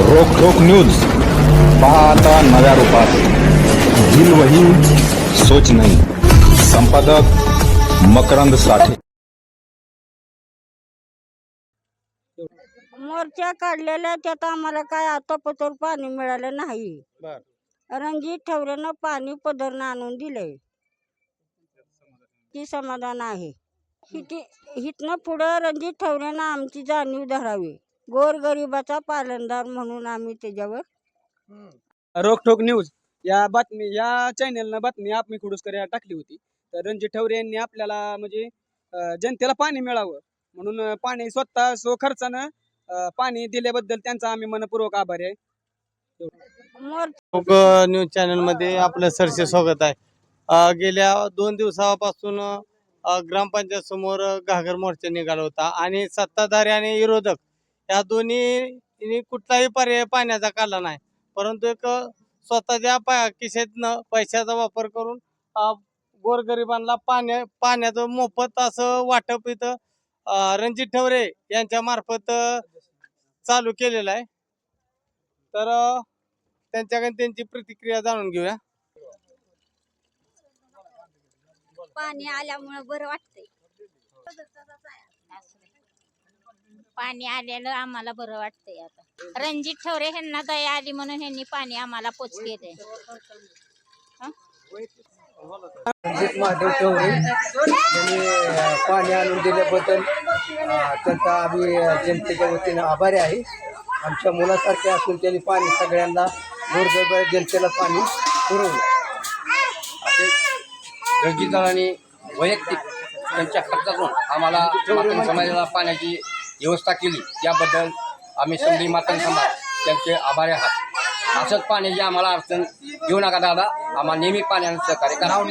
रोखोक news. पहा आता नव्या रूपात. दिल वही सोच नाही. संपादक मकरंद साठे. मोर्चा काढलेल्या त्यात आम्हाला काय आता पतर पाणी मिळालं नाही. बर. रणजित ठवरेनं पाणी पदरनं आणून दिलंय. ती समाधान आहे. हिती हितनं पुढं रणजित ठवरेनं आमची जाणीव धरावी. गोरगरिबाचा पालनदार म्हणून आम्ही त्याच्यावर रोकठोक न्यूज. या बातमी या चॅनेलनं बातमी आम्ही खुडूसकर या टाकली होती. तर रणजित ठवरे यांनी आपल्याला म्हणजे अं, जनतेला पाणी मिळावं म्हणून अं, पाणी स्वतः स्व खर्चानं अं, पाणी दिल्याबद्दल त्यांचा आम्ही मनपूर्वक आभारी आहे. मोर्चा लोक न्यूज चॅनलमध्ये आपलं सरसे स्वागत आहे. अ, गेल्या दोन दिवसापासून अ, ग्रामपंचायत समोर घागर मोर्चा निघाला होता आणि सत्ताधारी आणि विरोधक या दोन्ही कुठलाही पर्याय पाण्याचा काढला नाही. परंतु एक स्वतःच्या पा खिशातनं पैशाचा वापर करून गोरगरिबांना पाण्या पाण्याचं मोफत असं वाटप इथं रणजित ठवरे यांच्या मार्फत चालू केलेलं आहे. तर त्यांच्याकडे त्यांची प्रतिक्रिया जाणून घेऊया. पाणी आल्यामुळं बरं वाटतंय. पाणी आलेलं आम्हाला बरं वाटतंय आता. रणजित ठवरे ह्यांना दया आली म्हणून ह्यांनी पाणी आम्हाला पोच केलंय रणजित महादेव ठवरे यांनी पाणी आणून दिल्याबद्दल त्यांचा आम्ही जनतेच्या वतीने आभारी आहे. आमच्या मुलासारखे असून त्यांनी पाणी सगळ्यांना गोरगरीब जनतेला पाणी पुरवलं. असे रणजितदारांनी वैयक्तिक त्यांच्या खर्चातून आम्हाला समाजाला पाण्याची व्यवस्था केली. त्याबद्दल आम्ही समधी मातंग समाज त्यांचे आभारी आहात. असंच पाण्याची आम्हाला अडचण घेऊ नका दादा. आम्हाला नेहमी पाण्यानं सहकार्य करा.